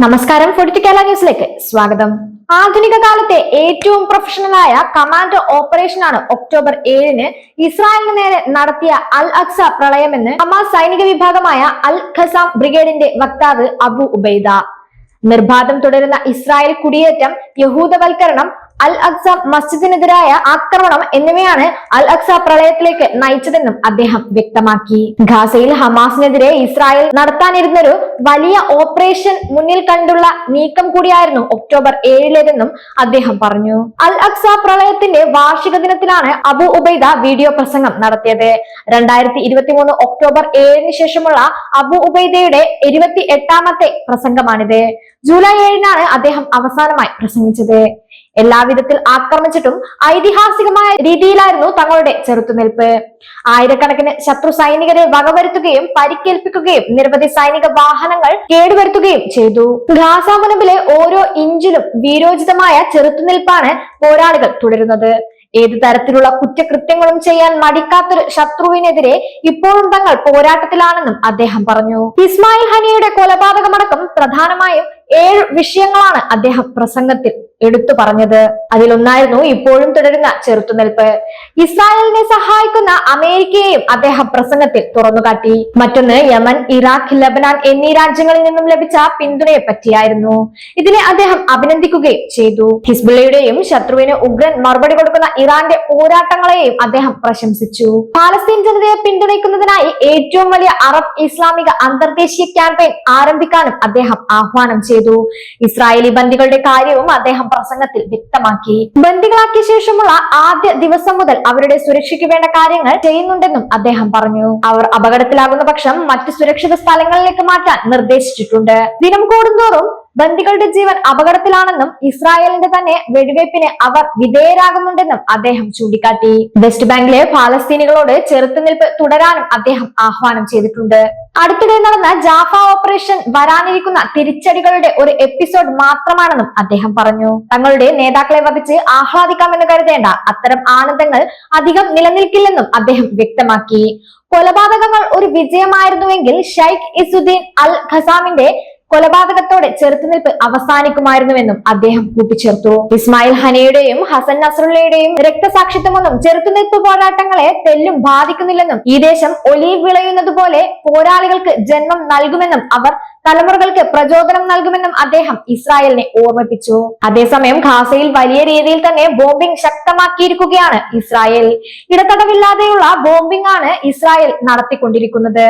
നമസ്കാരം കേരള ന്യൂസിലേക്ക് സ്വാഗതം. ആധുനിക കാലത്തെ ഏറ്റവും പ്രൊഫഷണലായ കമാൻഡോ ഓപ്പറേഷനാണ് ഒക്ടോബർ ഏഴിന് ഇസ്രായേലിന് നേരെ നടത്തിയ അൽ അക്സ പ്രളയമെന്ന് ഹമാസ് സൈനിക വിഭാഗമായ അൽ ഖസാം ബ്രിഗേഡിന്റെ വക്താവ് അബു ഉബൈദ. നിർബാധം തുടരുന്ന ഇസ്രായേൽ കുടിയേറ്റം യഹൂദവൽക്കരണം അൽ അക്സ മസ്ജിദിനെതിരായ ആക്രമണം എന്നിവയാണ് അൽ അക്സ പ്രളയത്തിലേക്ക് നയിച്ചതെന്നും അദ്ദേഹം വ്യക്തമാക്കി. ഗാസയിൽ ഹമാസിനെതിരെ ഇസ്രായേൽ നടത്താനിരുന്നൊരു വലിയ ഓപ്പറേഷൻ മുന്നിൽ കണ്ടുള്ള നീക്കം കൂടിയായിരുന്നു ഒക്ടോബർ ഏഴിലേതെന്നും അദ്ദേഹം പറഞ്ഞു. അൽ അക്സ പ്രളയത്തിന്റെ വാർഷിക ദിനത്തിലാണ് അബു ഉബൈദ വീഡിയോ പ്രസംഗം നടത്തിയത്. രണ്ടായിരത്തി ഇരുപത്തി മൂന്ന് ഒക്ടോബർ ഏഴിന് ശേഷമുള്ള അബു ഉബൈദയുടെ ഇരുപത്തി എട്ടാമത്തെ പ്രസംഗമാണിത്. ജൂലൈ ഏഴിനാണ് അദ്ദേഹം അവസാനമായി പ്രസംഗിച്ചത്. എല്ലാവിധത്തിൽ ആക്രമിച്ചിട്ടും ഐതിഹാസികമായ രീതിയിലായിരുന്നു തങ്ങളുടെ ചെറുത്തുനിൽപ്പ്. ആയിരക്കണക്കിന് ശത്രു സൈനികരെ വകവരുത്തുകയും പരിക്കേൽപ്പിക്കുകയും നിരവധി സൈനിക വാഹനങ്ങൾ കേടുവരുത്തുകയും ചെയ്തു. ഖാസ മുനമ്പിലെ ഓരോ ഇഞ്ചിലും വീരോചിതമായ ചെറുത്തുനിൽപ്പാണ് പോരാളികൾ തുടരുന്നത്. ഏത് തരത്തിലുള്ള കുറ്റകൃത്യങ്ങളും ചെയ്യാൻ മടിക്കാത്തൊരു ശത്രുവിനെതിരെ ഇപ്പോഴും തങ്ങൾ പോരാട്ടത്തിലാണെന്നും അദ്ദേഹം പറഞ്ഞു. ഇസ്മായിൽ ഹനിയുടെ കൊലപാതകമടക്കം പ്രധാനമായും ഏഴ് വിഷയങ്ങളാണ് അദ്ദേഹം പ്രസംഗത്തിൽ എടുത്തു പറഞ്ഞത് അതിലൊന്നായിരുന്നു ഇപ്പോഴും തുടരുന്ന ചെറുത്തുനിൽപ്പ്. ഇസ്രായേലിനെ സഹായിക്കുന്ന അമേരിക്കയെയും അദ്ദേഹം പ്രസംഗത്തിൽ തുറന്നുകാട്ടി. മറ്റൊന്ന് യമൻ ഇറാഖ് ലബനാൻ എന്നീ രാജ്യങ്ങളിൽ നിന്നും ലഭിച്ച പിന്തുണയെ പറ്റിയായിരുന്നു. ഇതിനെ അദ്ദേഹം അഭിനന്ദിക്കുകയും ചെയ്തു. ഹിസ്ബുള്ളയുടെയും ശത്രുവിന് ഉഗ്രൻ മറുപടി കൊടുക്കുന്ന ഇറാന്റെ പോരാട്ടങ്ങളെയും അദ്ദേഹം പ്രശംസിച്ചു. പാലസ്തീൻ ജനതയെ പിന്തുണയ്ക്കുന്നതിനായി ഏറ്റവും വലിയ അറബ് ഇസ്ലാമിക അന്തർദേശീയ ക്യാമ്പയിൻ ആരംഭിക്കാനും അദ്ദേഹം ആഹ്വാനം ചെയ്തു. ഇസ്രായേലി ബന്ദികളുടെ കാര്യവും അദ്ദേഹം പ്രസംഗത്തിൽ വ്യക്തമാക്കി. ബന്ദികളാക്കിയ ശേഷമുള്ള ആദ്യ ദിവസം മുതൽ അവരുടെ സുരക്ഷയ്ക്ക് വേണ്ട കാര്യങ്ങൾ ചെയ്യുന്നുണ്ടെന്നും അദ്ദേഹം പറഞ്ഞു. അവർ അപകടത്തിലാകുന്ന പക്ഷം മറ്റ് സുരക്ഷിത സ്ഥലങ്ങളിലേക്ക് മാറ്റാൻ നിർദ്ദേശിച്ചിട്ടുണ്ട്. ദിനം കൂടുന്തോറും ബന്ദികളുടെ ജീവൻ അപകടത്തിലാണെന്നും ഇസ്രായേലിന്റെ തന്നെ വെടിവയ്പ്പിന് അവർ വിധേയരാകുന്നുണ്ടെന്നും അദ്ദേഹം ചൂണ്ടിക്കാട്ടി. വെസ്റ്റ് ബാങ്കിലെ പാലസ്തീനികളോട് ചെറുത്തുനിൽപ്പ് തുടരാനും അദ്ദേഹം ആഹ്വാനം ചെയ്തിട്ടുണ്ട്. അടുത്തിടെ നടന്ന ജാഫ ഓപ്പറേഷൻ വരാനിരിക്കുന്ന തിരിച്ചടികളുടെ ഒരു എപ്പിസോഡ് മാത്രമാണെന്നും അദ്ദേഹം പറഞ്ഞു. തങ്ങളുടെ നേതാക്കളെ വധിച്ച് ആഹ്ലാദിക്കാമെന്ന് കരുതേണ്ട അത്തരം ആനന്ദങ്ങൾ അധികം നിലനിൽക്കില്ലെന്നും അദ്ദേഹം വ്യക്തമാക്കി. കൊലപാതകങ്ങൾ ഒരു വിജയമായിരുന്നുവെങ്കിൽ ഷൈഖ് ഇസുദ്ദീൻ അൽ ഖസാമിന്റെ കൊലപാതകത്തോടെ ചെറുത്തുനിൽപ്പ് അവസാനിക്കുമായിരുന്നുവെന്നും അദ്ദേഹം കൂട്ടിച്ചേർത്തു. ഇസ്മായിൽ ഹനയുടെയും ഹസൻ നസറുള്ളയുടെയും രക്തസാക്ഷിത്വമൊന്നും ചെറുത്തുനിൽപ്പ് പോരാട്ടങ്ങളെ തെല്ലും ബാധിക്കുന്നില്ലെന്നും ഈ ദേശം ഒലിവ് വിളയുന്നത് പോലെ പോരാളികൾക്ക് ജന്മം നൽകുമെന്നും അവർ തലമുറകൾക്ക് പ്രചോദനം നൽകുമെന്നും അദ്ദേഹം ഇസ്രായേലിനെ ഓർമ്മിപ്പിച്ചു. അതേസമയം ഖാസയിൽ വലിയ രീതിയിൽ തന്നെ ബോംബിംഗ് ശക്തമാക്കിയിരിക്കുകയാണ് ഇസ്രായേൽ. ഇടതടവില്ലാതെയുള്ള ബോംബിംഗ് ആണ് ഇസ്രായേൽ നടത്തിക്കൊണ്ടിരിക്കുന്നത്.